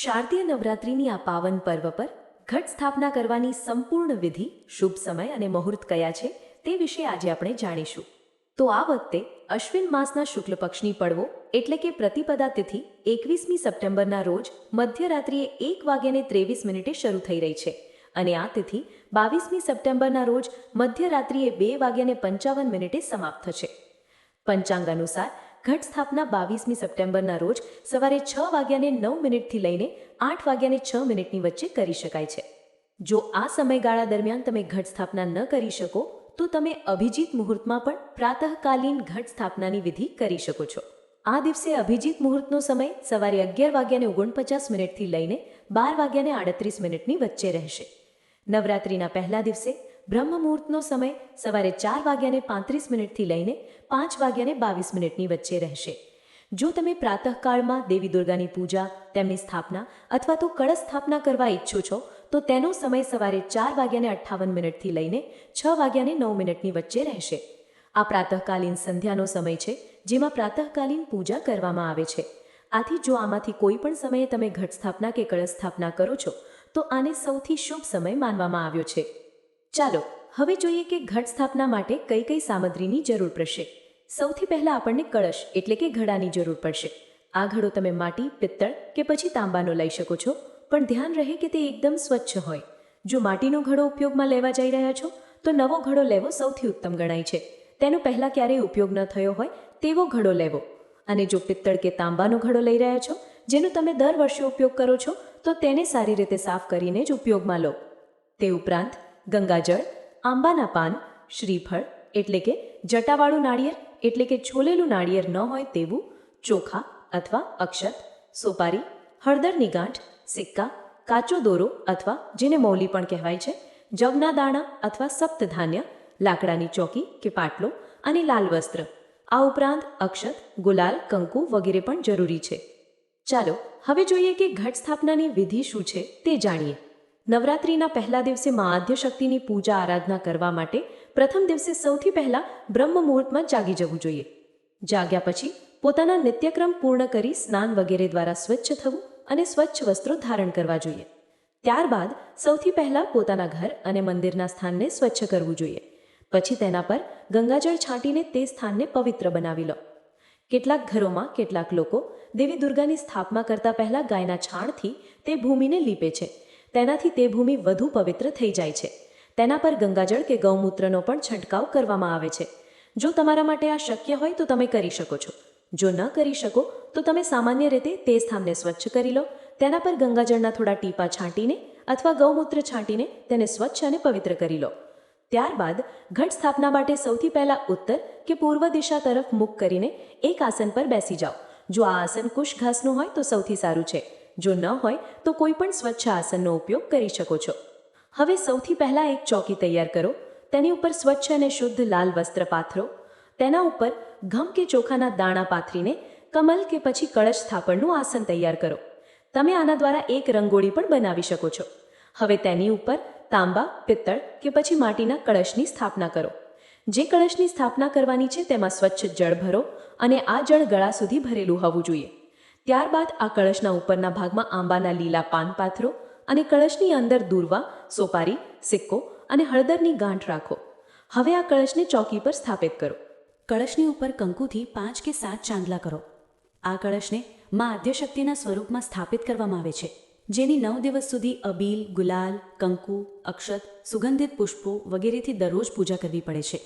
શારદીય નવરાત્રિની આ પાવન પર્વ પર ઘટ સ્થાપના કરવાની સંપૂર્ણ વિધિ, શુભ સમય અને મુહૂર્ત કયા છે તે વિશે આજે આપણે જાણીશું. તો આ વખતે અશ્વિન માસના શુક્લ પક્ષની પડવો એટલે કે પ્રતિપદા તિથિ એકવીસમી સપ્ટેમ્બરના રોજ મધ્યરાત્રિએ એક વાગ્યાને ત્રેવીસ મિનિટે શરૂ થઈ રહી છે અને આ તિથિ બાવીસમી સપ્ટેમ્બરના રોજ મધ્યરાત્રિએ બે વાગ્યાને પંચાવન મિનિટે સમાપ્ત થશે. પંચાંગ અનુસાર ઘટ સ્થાપના બાવીસમી સપ્ટેમ્બરના રોજ સવારે છ વાગ્યાને નવ મિનિટથી લઈને આઠ વાગ્યાને છ મિનિટની વચ્ચે કરી શકાય છે. જો આ સમયગાળા દરમિયાન તમે ઘટ સ્થાપના ન કરી શકો, તો તમે અભિજીત મુહૂર્તમાં પણ પ્રાતઃકાલીન ઘટ સ્થાપનાની વિધિ કરી શકો છો. આ દિવસે અભિજીત મુહૂર્તનો સમય સવારે અગિયાર વાગ્યાને ઓગણપચાસ મિનિટથી લઈને બાર વાગ્યાને આડત્રીસ મિનિટની વચ્ચે રહેશે. નવરાત્રિના પહેલા દિવસે બ્રહ્મ મુહૂર્તનો સમય સવારે ચાર વાગ્યાને પાંત્રીસ મિનિટથી લઈને પાંચ વાગ્યાને બાવીસ મિનિટની વચ્ચે રહેશે. જો તમે પ્રાતઃકાળમાં દેવી દુર્ગાની પૂજા, તેમની સ્થાપના અથવા તો કળશ સ્થાપના કરવા ઈચ્છો છો, તો તેનો સમય સવારે ચાર વાગ્યાને અઠ્ઠાવન મિનિટથી લઈને છ વાગ્યાને નવ મિનિટની વચ્ચે રહેશે. આ પ્રાતઃકાલીન સંધ્યાનો સમય છે, જેમાં પ્રાતઃકાલીન પૂજા કરવામાં આવે છે. આથી જો આમાંથી કોઈ પણ સમયે તમે ઘટ સ્થાપના કે કળશ સ્થાપના કરો છો, તો આને સૌથી શુભ સમય માનવામાં આવ્યો છે. ચાલો, હવે જોઈએ કે ઘટ સ્થાપના માટે કઈ કઈ સામગ્રીની જરૂર પડશે. સૌથી પહેલા આપણને કળશ, એટલે કે ઘડાની જરૂર પડશે. આ ઘડો તમે માટી, પિત્તળ કે પછી તાંબાનો લઈ શકો છો, પણ ધ્યાન રહે કે તે એકદમ સ્વચ્છ હોય. જો માટીનો ઘડો ઉપયોગમાં લેવા જઈ રહ્યા છો, તો નવો ઘડો લેવો સૌથી ઉત્તમ ગણાય છે. તેનો પહેલાં ક્યારેય ઉપયોગ ન થયો હોય, તેવો ઘડો લેવો. અને જો પિત્તળ કે તાંબાનો ઘડો લઈ રહ્યા છો, જેનો તમે દર વર્ષે ઉપયોગ કરો છો, તો તેને સારી રીતે સાફ કરીને જ ઉપયોગમાં લો. તે ઉપરાંત ગંગાજળ, આંબાના પાન, શ્રીફળ એટલે કે જટાવાળું નાળિયેર, એટલે કે છોલેલું નાળિયેર ન હોય તેવું ચોખા અથવા અક્ષત, સોપારી, હળદરની ગાંઠ, સિક્કા, કાચો દોરો અથવા જેને મૌલી પણ કહેવાય છે, જવના દાણા અથવા સપ્તધાન્ય લાકડાની ચોકી કે પાટલો અને લાલ વસ્ત્ર. આ ઉપરાંત અક્ષત, ગુલાલ, કંકુ વગેરે પણ જરૂરી છે. ચાલો હવે જોઈએ કે ઘટ સ્થાપનાની વિધિ શું છે તે જાણીએ. નવરાત્રિના પહેલા દિવસે મા આદ્યશક્તિની પૂજા આરાધના કરવા માટે પ્રથમ દિવસે સૌથી પહેલા બ્રહ્મ મુહૂર્તમાં જાગી જવું જોઈએ. જાગ્યા પછી પોતાના નિત્યક્રમ પૂર્ણ કરી સ્નાન વગેરે દ્વારા સ્વચ્છ થવું અને સ્વચ્છ વસ્ત્રો ધારણ કરવા જોઈએ. ત્યારબાદ સૌથી પહેલા પોતાના ઘર અને મંદિરના સ્થાનને સ્વચ્છ કરવું જોઈએ. પછી તેના પર ગંગાજળ છાંટીને તે સ્થાનને પવિત્ર બનાવી લો. કેટલાક ઘરોમાં કેટલાક લોકો દેવી દુર્ગાની સ્થાપના કરતા પહેલા ગાયના છાણથી તે ભૂમિને લીપે છે. તેનાથી તે ભૂમિ વધુ પવિત્ર થઈ જાય છે. તેના પર ગંગાજળ કે ગૌમૂત્રનો પણ છંટકાવ કરવામાં આવે છે. જો તમારા માટે આ શક્ય હોય તો તમે કરી શકો છો. જો ન કરી શકો, તો તમે સામાન્ય રીતે તે સ્થાનને સ્વચ્છ કરી લો. તેના પર ગંગાજળના થોડા ટીપા છાંટીને અથવા ગૌમૂત્ર છાંટીને તેને સ્વચ્છ અને પવિત્ર કરી લો. ત્યારબાદ, ઘટ સ્થાપના માટે સૌથી પહેલા ઉત્તર કે પૂર્વ દિશા તરફ મુખ કરીને એક આસન પર બેસી જાઓ. જો આ આસન કુશ ઘાસનું હોય તો સૌથી સારું છે. જો ન હોય, તો કોઈ પણ સ્વચ્છ આસનનો ઉપયોગ કરી શકો છો. હવે સૌથી પહેલાં એક ચોકી તૈયાર કરો. તેની ઉપર સ્વચ્છ અને શુદ્ધ લાલ વસ્ત્ર પાથરો. તેના ઉપર ઘમ કે ચોખાના દાણા પાથરીને કમલ કે પછી કળશ સ્થાપનનું આસન તૈયાર કરો. તમે આના દ્વારા એક રંગોળી પણ બનાવી શકો છો. હવે તેની ઉપર તાંબા, પિત્તળ કે પછી માટીના કળશની સ્થાપના કરો. જે કળશની સ્થાપના કરવાની છે તેમાં સ્વચ્છ જળ ભરો અને આ જળ ગળા સુધી ભરેલું હોવું જોઈએ. ત્યારબાદ આ કળશના ઉપરના ભાગમાં આંબાના લીલા પાન પાથરો અને કળશની અંદર દૂર્વા, સોપારી, સિક્કો અને હળદરની ગાંઠ રાખો. હવે આ કળશને ચોકી પર સ્થાપિત કરો. કળશની ઉપર કંકુથી પાંચ કે સાત ચાંદલા કરો. આ કળશને મા આદ્યશક્તિના સ્વરૂપમાં સ્થાપિત કરવામાં આવે છે, જેની નવ દિવસ સુધી અબીલ, ગુલાલ, કંકુ, અક્ષત, સુગંધિત પુષ્પો વગેરેથી દરરોજ પૂજા કરવી પડે છે.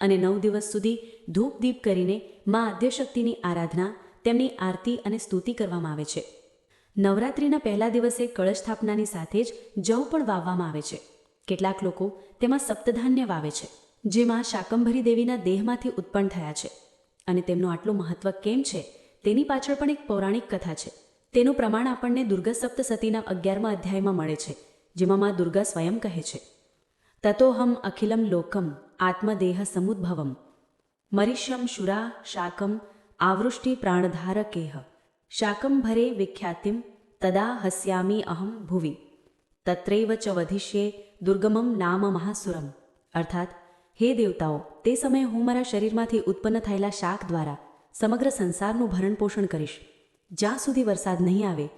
અને નવ દિવસ સુધી ધૂપ દીપ કરીને મા આદ્યશક્તિની આરાધના તેમની આરતી અને સ્તુતિ કરવામાં આવે છે. નવરાત્રિના પહેલા દિવસે કળશ સ્થાપનાની સાથે જ જવ પણ વાવવામાં આવે છે. કેટલાક લોકો તેમાં સપ્તધાન્ય વાવે છે, જેમાં શાકંભરી દેવીના દેહમાંથી ઉત્પન્ન થયા છે. અને તેમનું આટલું મહત્વ કેમ છે, તેની પાછળ પણ એક પૌરાણિક કથા છે. તેનું પ્રમાણ આપણને દુર્ગા સપ્તસતીના અગિયારમા અધ્યાયમાં મળે છે, જેમાં મા દુર્ગા સ્વયં કહે છે. તતોહમ અખિલમ લોકમ આત્મદેહ સમુદ્ભવમ. મરીશ્યમ શુરા શાકમ આવૃષ્ટિ પ્રાણધારકેહ શાકંભરે વિખ્યાતિમ તદા હસ્યામી અહમ ભુવિ તત્રૈવ ચ વધિષ્યે દુર્ગમમ નામ મહાસુરમ અર્થાત હે દેવતાઓ તે સમયે હું મારા શરીરમાંથી ઉત્પન્ન થયેલા શાક દ્વારા સમગ્ર સંસારનું ભરણ પોષણ કરીશ જ્યાં સુધી વરસાદ નહીં આવે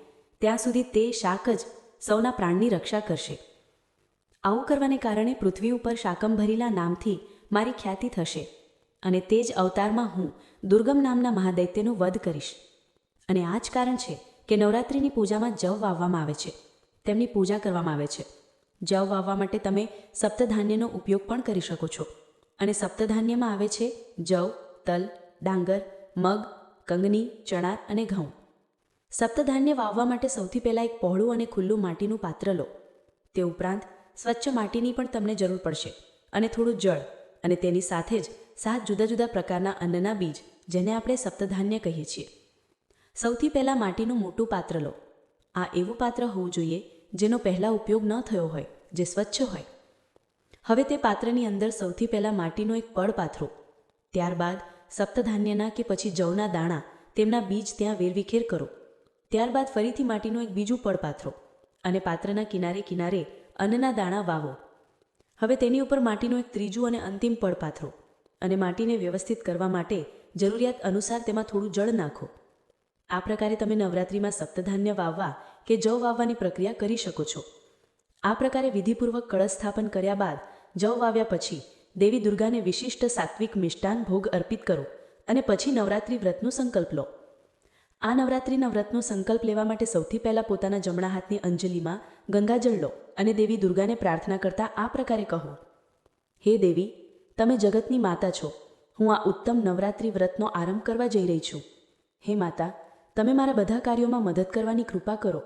ત્યાં સુધી તે શાક જ સૌના પ્રાણની રક્ષા કરશે આવું કરવાને કારણે પૃથ્વી ઉપર શાકંભરીલા નામથી મારી ખ્યાતિ થશે અને તે જ અવતારમાં હું દુર્ગમ નામના મહાદૈત્યનો વધ કરીશ. અને આ જ કારણ છે કે નવરાત્રિની પૂજામાં જવ વાવવામાં આવે છે. તેમની પૂજા કરવામાં આવે છે. જવ વાવવા માટે તમે સપ્તધાન્યનો ઉપયોગ પણ કરી શકો છો. અને સપ્તધાન્યમાં આવે છે જવ, તલ, ડાંગર, મગ, કંગની ચણા અને ઘઉં. સપ્તધાન્ય વાવવા માટે સૌથી પહેલાં એક પહોળું અને ખુલ્લું માટીનું પાત્ર લો. તે ઉપરાંત સ્વચ્છ માટીની પણ તમને જરૂર પડશે. અને થોડું જળ અને તેની સાથે જ સાત જુદા જુદા પ્રકારના અન્નના બીજ, જેને આપણે સપ્તધાન્ય કહીએ છીએ. સૌથી પહેલાં માટીનું મોટું પાત્ર લો. આ એવું પાત્ર હોવું જોઈએ, જેનો પહેલાં ઉપયોગ ન થયો હોય, જે સ્વચ્છ હોય. હવે તે પાત્રની અંદર સૌથી પહેલાં માટીનો એક પડ પાથરો. ત્યારબાદ સપ્તધાન્યના કે પછી જવના દાણા, તેમના બીજ ત્યાં વેરવિખેર કરો. ત્યારબાદ ફરીથી માટીનું એક બીજું પડ પાથરો અને પાત્રના કિનારે કિનારે અન્નના દાણા વાવો. હવે તેની ઉપર માટીનું એક ત્રીજું અને અંતિમ પડ પાથરો. અને માટીને વ્યવસ્થિત કરવા માટે જરૂરિયાત અનુસાર તેમાં થોડું જળ નાખો. આ પ્રકારે તમે નવરાત્રિમાં સપ્તધાન્ય વાવવા કે જવ વાવવાની પ્રક્રિયા કરી શકો છો. આ પ્રકારે વિધિપૂર્વક કળશ સ્થાપન કર્યા બાદ જવ વાવ્યા પછી દેવી દુર્ગાને વિશિષ્ટ સાત્વિક મિષ્ટાન ભોગ અર્પિત કરો અને પછી નવરાત્રિ વ્રતનો સંકલ્પ લો. આ નવરાત્રિના વ્રતનો સંકલ્પ લેવા માટે સૌથી પહેલાં પોતાના જમણા હાથની અંજલિમાં ગંગાજળ લો અને દેવી દુર્ગાને પ્રાર્થના કરતા આ પ્રકારે કહો. હે દેવી તમે જગતની માતા છો. હું આ ઉત્તમ નવરાત્રિ વ્રતનો આરંભ કરવા જઈ રહી છું. હે માતા, તમે મારા બધા કાર્યોમાં મદદ કરવાની કૃપા કરો.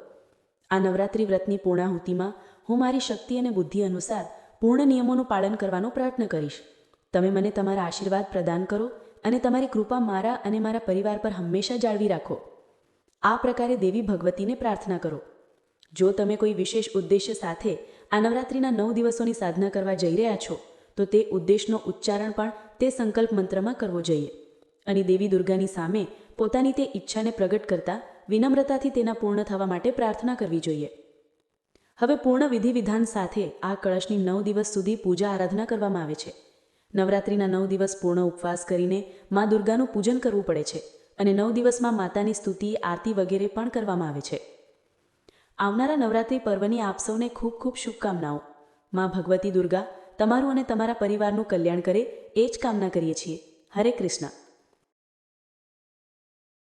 આ નવરાત્રિ વ્રતની પૂર્ણાહુતિમાં હું મારી શક્તિ અને બુદ્ધિ અનુસાર પૂર્ણ નિયમોનું પાલન કરવાનો પ્રયત્ન કરીશ. તમે મને તમારા આશીર્વાદ પ્રદાન કરો અને તમારી કૃપા મારા અને મારા પરિવાર પર હંમેશા જાળવી રાખો. આ પ્રકારે દેવી ભગવતીને પ્રાર્થના કરો. જો તમે કોઈ વિશેષ ઉદ્દેશ્ય સાથે આ નવરાત્રિના નવ દિવસોની સાધના કરવા જઈ રહ્યા છો તો તે ઉદ્દેશનો ઉચ્ચારણ પણ તે સંકલ્પ મંત્રમાં કરવો જોઈએ. અને દેવી દુર્ગાની સામે પોતાની તે ઈચ્છાને પ્રગટ કરતા વિનમ્રતાથી તેના પૂર્ણ થવા માટે પ્રાર્થના કરવી જોઈએ. હવે પૂર્ણ વિધિ વિધાન સાથે આ કળશની નવ દિવસ સુધી પૂજા આરાધના કરવામાં આવે છે. નવરાત્રિના નવ દિવસ પૂર્ણ ઉપવાસ કરીને મા દુર્ગાનું પૂજન કરવું પડે છે અને નવ દિવસમાં માતાની સ્તુતિ, આરતી વગેરે પણ કરવામાં આવે છે. આવનારા નવરાત્રિ પર્વની આપ સૌને ખૂબ ખૂબ શુભકામનાઓ. મા ભગવતી દુર્ગા તમારું અને તમારા પરિવારનું કલ્યાણ કરે એ જ કામના કરીએ છીએ. હરે કૃષ્ણ.